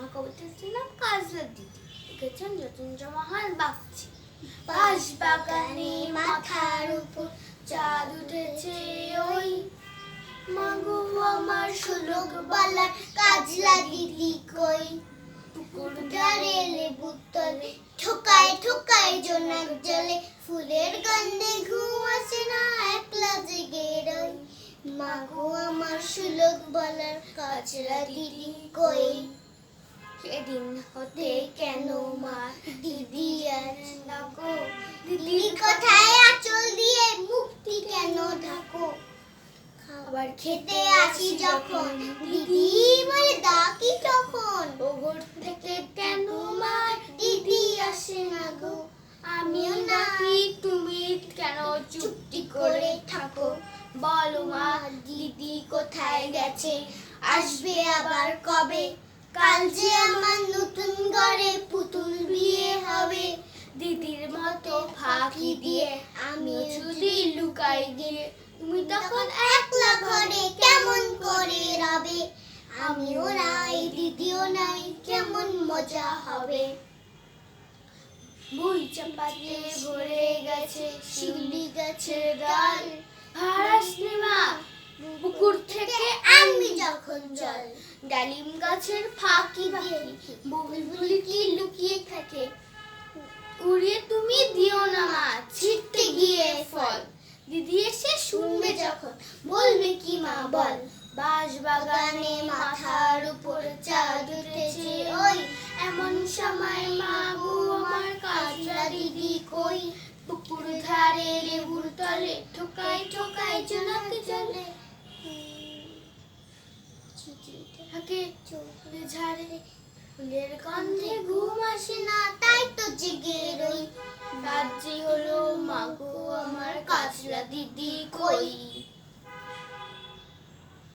আমার কবিতাটির নাম কাজলা দিদি লিখেছেন যতীন্দ্র মহান বাগচি বাঁশ বাগানে মাথার উপর চাঁদ উঠেছে ওই। মাগো আমার সুলোক বালার কাজলা দিদি কই। পুকুর ধারে লেবুর তলে ঠোকায় ঠোকায় জোনাক জলে। ফুলের গন্ধে ঘুম আসে না একলা জেগে রই। মাগো আমার সুলোক বলার কাজলা দিদি কই। সেদিন হতে কেন মা দিদি ডাকো? দিদি কোথায় আঁচল দিয়ে মুক্তি কেন ঢাকো খাবার খেতে আসি যখন, দিদি বলে ডাকি তখন। ওগর থেকে কেন মা দিদি আসে না গো? আমিও নাকি তুমি কেন চুপটি করে থাকো? বলো মা, দিদি কোথায় গেছে? আসবে আবার কবে? কাল যে আমার নতুন ঘরে পুতুল বিয়ে হবে, দিদির মতো ফাঁকি দিয়ে আমি যদি লুকাই গিয়ে, তুমি তখন একলা ঘরে কেমন করে রবে? আমিও নাই, দিদিও নাই, কেমন মজা হবে? বই চাপাতে ভরে গেছে, শিউলি গাছের ডাল। ভারাসনি মা পুকুর থেকে আমি যখন জল, ডালিম গাছের ফাঁকি দিয়ে বুলবুলি কি লুকিয়ে থাকে? উড়িয়ে তুমি দিও না মা ছিটতে গিয়ে ফল। দিদি এসে শুনবে যখন, বলবে কি মা বল। বাঁশ বাগানে মাথার উপর চাঁদ উঠেছে ওই। এমন সময় মা গো আমার কাজরা দিদি কই? পুকুর ধারে লেবুর তলে ঠোকাই ঠোকায় জোনাকে চলে থাকে চোখে ঝাড়ে, ফুলের গন্ধে ঘুম আসে না, তাই তো জেগে রই। রাজ্যে হলো মাগো আমার কাজলা দিদি কই?